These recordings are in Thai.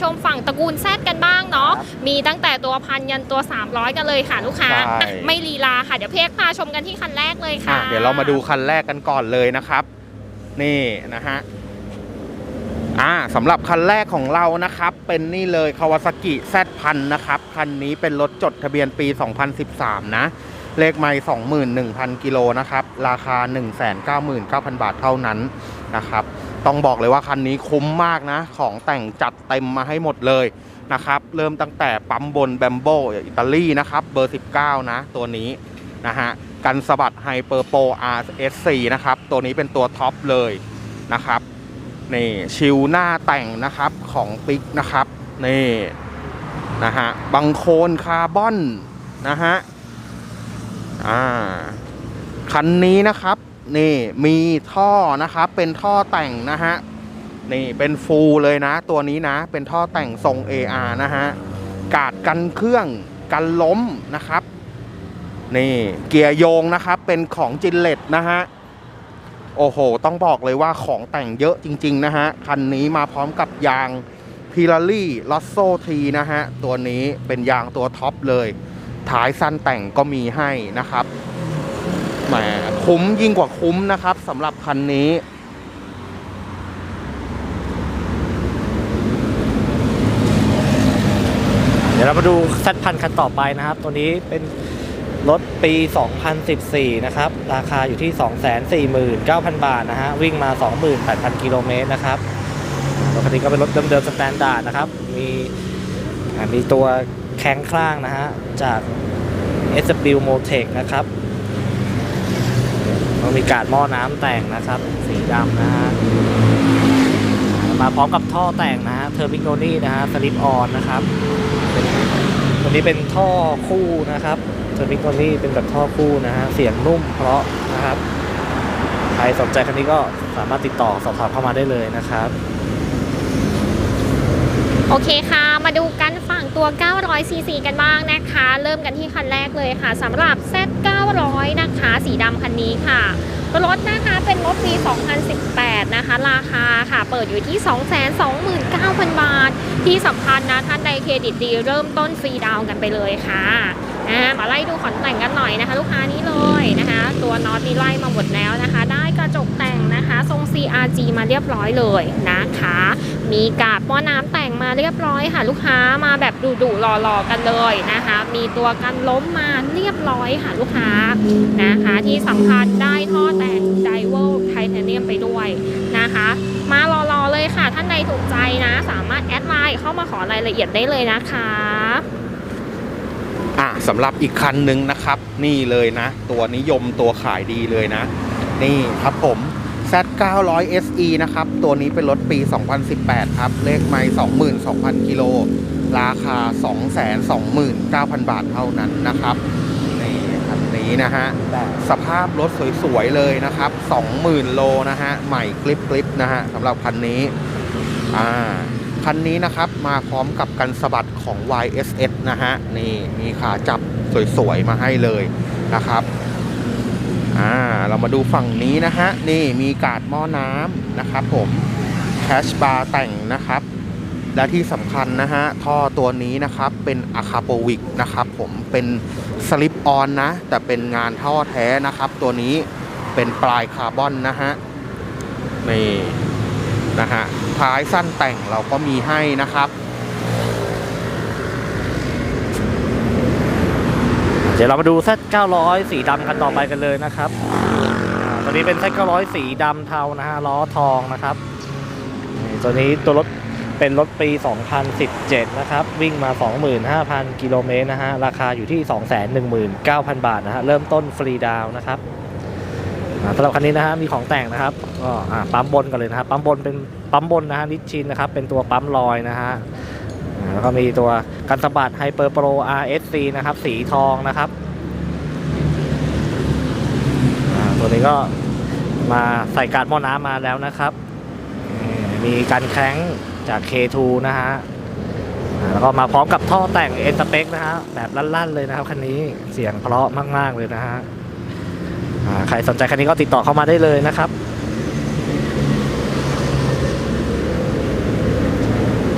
ชมฝั่งตระกูลแซดกันบ้างเนาะครับมีตั้งแต่ตัวพันยันตัว 300 กันเลยค่ะลูกค้าใช่อะไม่ลีลาค่ะเดี๋ยวเพียกพาชมกันที่คันแรกเลยอะค่ะเดี๋ยวเรามาดูคันแรกกันก่อนเลยนะครับ นี่นะฮะอ่าสำหรับคันแรกของเรานะครับ เป็นนี่เลยคาวาซากิแซดพันนะครับ คันนี้เป็นรถจดทะเบียนปี 2013 นะ เลขไม่21,000 กิโลนะครับ ราคา 199,000 บาทเท่านั้นนะครับ ต้องบอกเลยว่าคันนี้คุ้มมากนะ ของแต่งจัดเต็มมาให้หมดเลยนะครับ เริ่มตั้งแต่ปั๊มบนแบมโบอิตาลีนะครับ เบอร์ 19 นะ ตัวนี้นะฮะกันสะบัดไฮเปอร์โป RS4 นะครับ ตัวนี้เป็นตัวท็อปเลยนะครับนี่ชิวหน้าแต่งนะครับของปิกนะครับนี่นะฮะบังโคนคาร์บอนนะฮะอ่าคันนี้นะครับ นี่มีท่อนะครับเป็นท่อแต่งนะฮะนี่เป็นฟูลเลยนะ ตัวนี้นะ เป็นท่อแต่งทรง AR นะฮะกาดกันเครื่องกันล้มนะครับ นี่เกียร์โยงนะครับ เป็นของจินเลตนะฮะโอ้โห ต้องบอกเลยว่าของแต่งเยอะจริง ๆ นะฮะ คันนี้มาพร้อมกับยางพิลารี่ลอสโซทีนะฮะ ตัวนี้เป็นยางตัวท็อปเลย ท้ายสั้นแต่งก็มีให้นะครับ แหมคุ้มยิ่งกว่าคุ้มนะครับสำหรับคันนี้เดี๋ยวเรามาดูซัดพันคันต่อไปนะครับ ตัวนี้เป็นรถปี 2014 นะครับ ราคาอยู่ที่ 249,000 บาทนะฮะ วิ่งมา 28,000 กิโลเมตรนะครับ รถคันนี้ก็เป็นรถเดิมๆสแตนดาร์ดนะครับ มีมีตัวแข้งข้างนะฮะ จาก SW Motec นะครับ ก็มีการดหม้อน้ำแต่งนะครับ สีดำนะฮะมาพร้อมกับท่อแต่งนะฮะเทอร์มิโนนี่นะฮะสลิปออนนะครับตัวนี้เป็นท่อคู่นะครับเทอร์มิโนนี่เป็นแบบท่อคู่นะฮะเสียงนุ่มเพราะนะครับใครสนใจคันนี้ก็สามารถติดต่อสอบถามเข้ามาได้เลยนะครับโอเคค่ะ มาดูกันฝั่งตัว 900 cc กันบ้างนะคะ เริ่มกันที่คันแรกเลยค่ะสำหรับ Z 900 นะคะ สีดำคันนี้ค่ะ รถนะคะเป็นรถปี 2018 นะคะ ราคาค่ะ เปิดอยู่ที่ 229,000 บาท ที่สำคัญนะท่านใดเครดิตดีเริ่มต้นฟรีดาวน์กันไปเลยค่ะ อ่ามาไล่ดูขอนแต่งกันหน่อยนะคะ ลูกค้านี้เลยนะคะ ตัวน็อตนี่ไล่มาหมดแล้วนะคะ ได้กระจกแต่งนะคะ ทรง CRG มาเรียบร้อยเลยนะคะ มีกาบหม้อน้ำแต่งมาเรียบร้อยค่ะ ลูกค้ามาแบบดุๆหล่อๆกันเลยนะคะ มีตัวกันล้มมาเรียบร้อยค่ะลูกค้านะคะ ที่สำคัญได้ท่อแต่งไดเวลไทเทเนียมไปด้วยนะคะ มารอๆเลยค่ะท่านใดถูกใจนะ สามารถแอดไลน์เข้ามาขอรายละเอียดได้เลยนะคะ อะสำหรับอีกคันหนึ่งนะครับ นี่เลยนะ ตัวนิยมตัวขายดีเลยนะ นี่ครับผม Z 900 SE นะครับ ตัวนี้เป็นรถปี 2018 ครับ เลขไม่22,000 กิโล ราคา 229,000 บาทเท่านั้นนะครับนี่คันนี้นะฮะ สภาพรถสวย ๆ เลยนะครับ 20,000 โลนะฮะ ใหม่กลิบๆนะฮะสำหรับคันนี้ อ่า คันนี้นะครับมาพร้อมกับกันสะบัดของ YSS นะฮะนี่มีขาจับสวยๆ มาให้เลยนะครับอ่าเรามาดูฝั่งนี้นะฮะนี่มีกาดหม้อน้ำนะครับผมแคชบาร์แต่งนะครับ และที่สำคัญนะฮะท่อตัวนี้นะครับเป็นอะคาโปวิกนะครับผมเป็นสลิปออนนะ แต่เป็นงานท่อแท้นะครับ ตัวนี้เป็นปลายคาร์บอนนะฮะนี่ นะฮะท้ายสั้นแต่งเราก็มีให้นะครับ เดี๋ยวเรามาดู Z 900 สีดำกันต่อไปกันเลยนะครับตัวนี้เป็น Z 900 สีดำเทานะฮะล้อทองนะครับตัวนี้ตัวรถเป็นรถปี 2017 นะครับ วิ่งมา 25,000 กิโลเมตรนะฮะ ราคาอยู่ที่ 219,000 บาทนะฮะ เริ่มต้นฟรีดาวนะครับ สำหรับคันนี้นะฮะมีของแต่งนะครับก็ปั๊มบนกันเลยนะครับปั๊มบนเป็นปั๊มบนนะฮะนิชชินนะครับเป็นตัวปั๊มลอยนะฮะแล้วก็มีตัวกันสะบัดไฮเปอร์โปร RSC นะครับ สีทองนะครับตัวนี้ก็มาใส่การดหม้อน้ำมาแล้วนะครับ มีการแข้งจาก K2 นะฮะแล้วก็มาพร้อมกับท่อแต่ง N Spec นะฮะแบบลั่นๆเลยนะครับคันนี้เสียงเพราะมากๆเลยนะฮะ ใครสนใจคันนี้ก็ติดต่อเข้ามาได้เลยนะครับ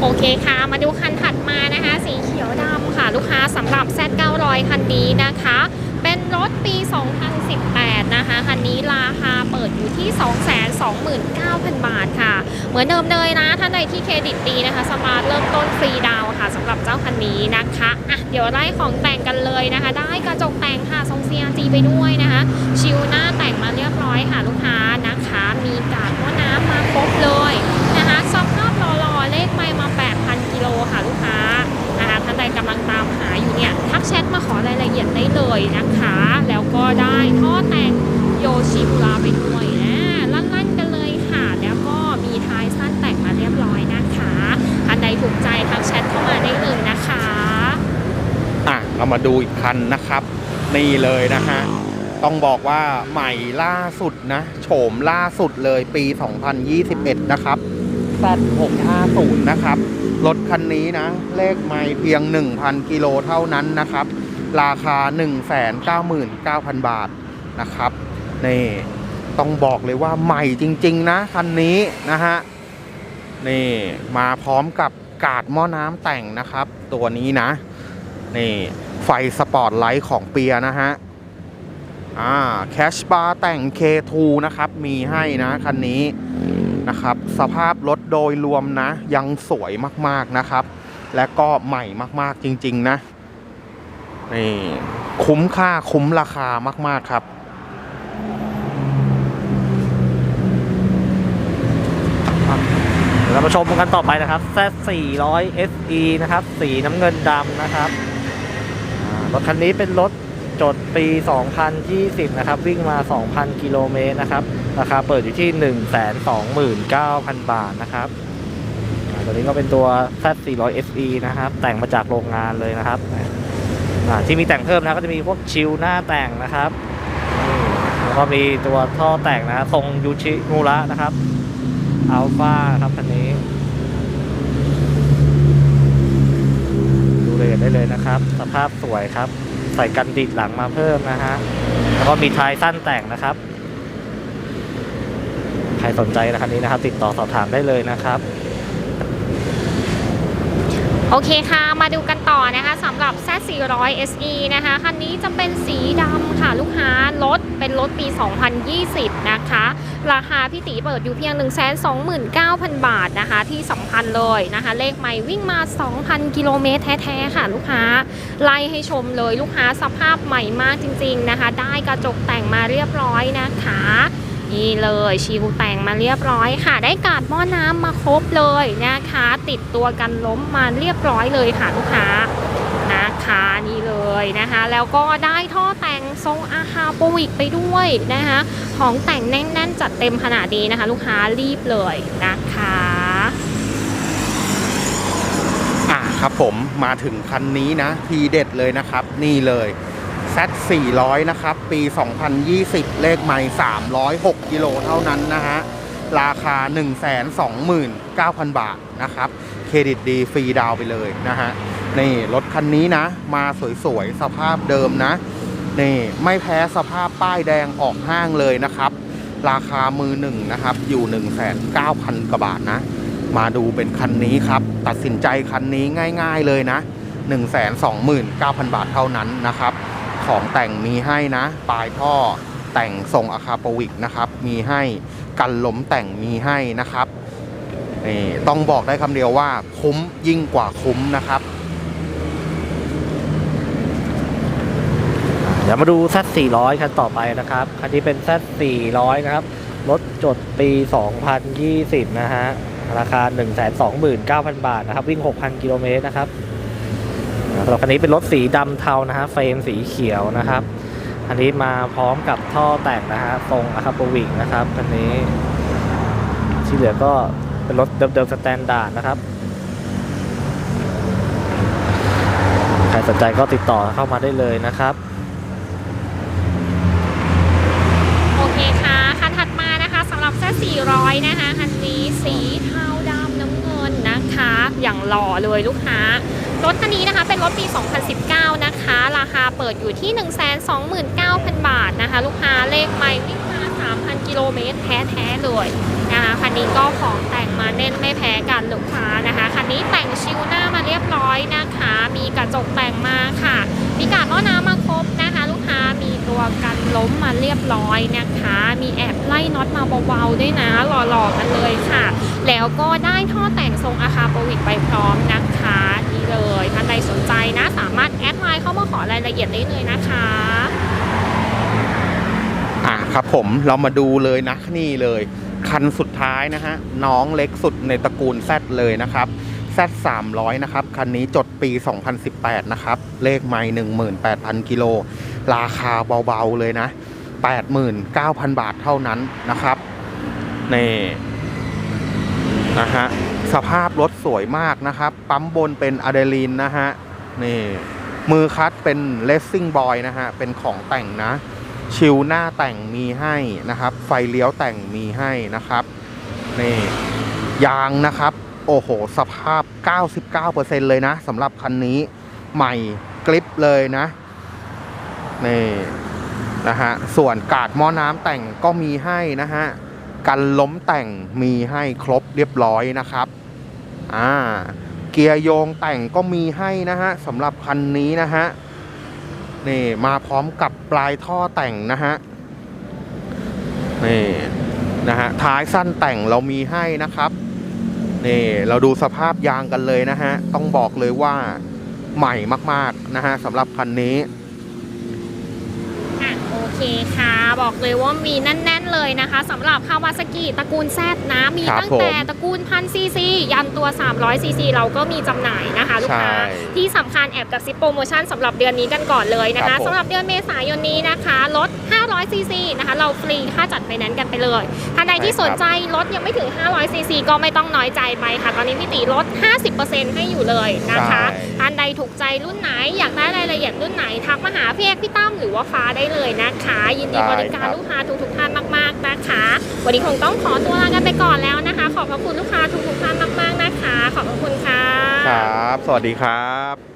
โอเคค่ะ มาดูคันถัดมานะคะ สีเขียวดำค่ะ ลูกค้าสำหรับ Z900 คันนี้นะคะ รถปี 2018 นะคะ คันนี้ราคาเปิดอยู่ที่ 229,000 บาทค่ะ เหมือนเดิมเลยนะ ท่านใดที่เครดิตดีนะคะ สมาร์ทเริ่มต้นฟรีดาวค่ะสำหรับเจ้าคันนี้นะคะอะเดี๋ยวไล่ของแต่งกันเลยนะคะ ได้กระจกแต่งค่ะทรง CRG ไปด้วยนะคะ ชิวหน้าแต่งมา เรามาดูอีกคันนะครับ นี่เลยนะฮะ ต้องบอกว่าใหม่ล่าสุดนะ โฉมล่าสุดเลยปี 2021 นะครับ Z650 นะครับ รถคันนี้นะ เลขไม่เพียง 1,000 กิโลเท่านั้นนะครับ ราคา 199,000 บาทนะครับ นี่ ต้องบอกเลยว่าใหม่จริง ๆ นะ คันนี้นะฮะ นี่ มาพร้อมกับกาดหม้อน้ำแต่งนะครับ ตัวนี้นะ นี่ไฟสปอร์ตไลท์ของเปียนะฮะ อ่าแคชบาร์แต่ง K2 นะครับ มีให้นะคันนี้นะครับ สภาพรถโดยรวมนะ ยังสวยมากๆนะครับ และก็ใหม่มากๆจริง ๆ นะ นี่ คุ้มค่าคุ้มราคามาก ๆ ครับเดี๋ยวเรามาชมกันต่อไปนะครับ Z400 SE นะครับ สีน้ำเงินดำนะครับ รถคันนี้เป็นรถจดปี 2020 นะครับ วิ่งมา 2,000 กิโลเมตรนะครับ ราคาเปิดอยู่ที่ 129,000 บาทนะครับตัวนี้ก็เป็นตัว Z400 SE นะครับ แต่งมาจากโรงงานเลยนะครับที่มีแต่งเพิ่มนะก็จะมีพวกชิลหน้าแต่งนะครับแล้วก็มีตัวท่อแต่งนะทรงยูชิมูระนะครับอัลฟาครับคันนี้ เลยได้เลยนะครับ สภาพสวยครับ ใส่กันดิดหลังมาเพิ่มนะฮะ แล้วก็มีท้ายสั้นแต่งนะครับ ใครสนใจนะคันนี้นะครับ ติดต่อสอบถามได้เลยนะครับ โอเคค่ะ มาดูกันต่อนะคะสำหรับ Z400 SE นะคะ คันนี้จะเป็นสีดำค่ะลูกค้ารถ เป็นรถปี 2020 นะคะ ราคาพี่ตีเปิดอยู่เพียง 129,000 บาทนะคะ ที่สำคัญเลยนะคะ เลขไม่วิ่งมา 2,000 กิโลเมตรแท้ๆค่ะ ลูกค้า ไล่ให้ชมเลยลูกค้าสภาพใหม่มากจริง ๆนะคะ ได้กระจกแต่งมาเรียบร้อยนะคะนี่เลยชิวแต่งมาเรียบร้อยค่ะ ได้กาดหม้อน้ำมาครบเลยนะคะ ติดตัวกันล้มมาเรียบร้อยเลยค่ะลูกค้า นะคะนี่เลยนะคะ แล้วก็ได้ท่อแต่งทรงอาคาโปวิกไปด้วยนะคะของแต่งแน่นๆจัดเต็มขนาดนี้นะคะ ลูกค้ารีบเลยนะคะอ่าครับผมมาถึงคันนี้นะ ทีเด็ดเลยนะครับ นี่เลย Z 400นะครับ ปี 2020 เลขไม่ 306 กิโลเท่านั้นนะฮะ ราคา 129,000 บาทนะครับ รดิตดีฟรีดาวไปเลยนะฮะนี่รถคันนี้นะ มาสวยๆ สภาพเดิมนะ นี่ไม่แพ้สภาพป้ายแดงออกห้างเลยนะครับ ราคามือหนึ่งนะครับ อยู่ 1 9 0 0 0กว่าบาทนะ มาดูเป็นคันนี้ครับ ตัดสินใจคันนี้ง่าย ๆเลยนะ 129,000 บาทเท่านั้นนะครับ ของแต่งมีให้นะ ปลายท่อแต่งทรงอะคาโปวิกนะครับ มีให้กันล้มแต่งมีให้นะครับ นี่ต้องบอกได้คำเดียวว่าคุ้มยิ่งกว่าคุ้มนะครับ เดี๋ยวมาดู Z400 คันต่อไปนะครับ คันนี้เป็น Z400 นะครับ รถจดปี 2020 นะฮะ ราคา 129,000 บาทนะครับ วิ่ง 6,000 กิโลเมตรนะครับรับคันนี้เป็นรถสีดำเทานะฮะ เฟรมสีเขียวนะครับ อันนี้มาพร้อมกับท่อแต่งนะฮะ ทรงอะคาโปวิกนะครับคันนี้ที่เหลือก็ เป็นรถเดิมๆสแตนดาร์ดนะครับ ใครสนใจก็ติดต่อเข้ามาได้เลยนะครับ โอเคค่ะคันถัดมานะคะสำหรับ Z400 นะคะคันนี้สีเทาดำน้ำเงินนะคะ อย่างหล่อเลยลูกค้ารถคันนี้นะคะเป็นรถปี 2019 นะคะ ราคาเปิดอยู่ที่ 129,000 บาทนะคะ ลูกค้าเลขไม่วิ่งมา3,000 กิโลเมตรแท้ ๆ เลย นี้ก็ของแต่งมาแน่นไม่แพ้กันลูกค้านะคะคันนี้แต่งชิวหน้ามาเรียบร้อยนะคะ มีกระจกแต่งมาค่ะ มีกาดหม้อน้ำมาครบนะคะ ลูกค้ามีตัวกันล้มมาเรียบร้อยนะคะ มีแอบไล่น็อตมาเบาๆด้วยนะหล่อๆกันเลยค่ะ แล้วก็ได้ท่อแต่งทรงอาคาโปวิกไปพร้อมนะคะนี่เลยท่านใดสนใจนะ สามารถแอดไลน์เข้ามาขอรายละเอียดได้เลยนะคะอะครับผมเรามาดูเลยนะนี่เลย คันสุดท้ายนะฮะ น้องเล็กสุดในตระกูล Z เลยนะครับ Z 300นะครับ คันนี้จดปี 2018 นะครับ เลขไม่18,000กิโล ราคาเบาๆเลยนะ89,000บาทเท่านั้นนะครับนี่นะฮะสภาพรถสวยมากนะครับ ปั๊มบนเป็นอะดรีนนะฮะนี่มือคัดเป็นเลสซิ่งบอยนะฮะ เป็นของแต่งนะ ชิลหน้าแต่งมีให้นะครับ ไฟเลี้ยวแต่งมีให้นะครับนี่ยางนะครับ โอ้โห สภาพ 99%เลยนะสำหรับคันนี้ใหม่กริปเลยนะนี่นะฮะส่วนกาดหม้อน้ำแต่งก็มีให้นะฮะกันล้มแต่งมีให้ครบเรียบร้อยนะครับอ่าเกียร์โยงแต่งก็มีให้นะฮะสำหรับคันนี้นะฮะ นี่มาพร้อมกับปลายท่อแต่งนะฮะนี่นะฮะท้ายสั้นแต่งเรามีให้นะครับนี่เราดูสภาพยางกันเลยนะฮะต้องบอกเลยว่าใหม่มาก ๆ นะฮะสำหรับคันนี้ โอเคค่ะ บอกเลยว่ามีแน่น ๆ เลยนะคะสำหรับคาวาซากิตระกูลแซดนะ มีครับตั้งแต่ตระกูลพันซีซียันตัว300ซีซีเราก็มีจำหน่ายนะคะ ลูกค้า ใช่ที่สำคัญแอบกับซิปโปรโมชั่นสำหรับเดือนนี้กันก่อนเลยนะครัคะบผม สำหรับเดือนเมษายนนี้นะคะลด 500ซีซีนะคะ เราฟรีค่าจัดไฟแนนซ์กันไปเลยท่านใดที่ใช่ครับสนใจลดยังไม่ถึง 500ซีซีก็ไม่ต้องน้อยใจไปค่ะ ตอนนี้พี่ตีลด 50%ให้อยู่เลยนะคะ ใช่ ท่านใดถูกใจรุ่นไหนอยากได้รายละเอียดรุ่นไหนทักมาหาพี่เอกพี่ตั้มหรือว่าฟ้าได้เลยนะคะ ยินดีบริการลูกค้าทุกๆท่านมากๆนะคะ วันนี้คงต้องขอตัวลากันไปก่อนแล้วนะคะ ขอบพระคุณลูกค้าทุกๆท่านมากๆนะคะ ขอบพระคุณค่ะครับ สวัสดีครับ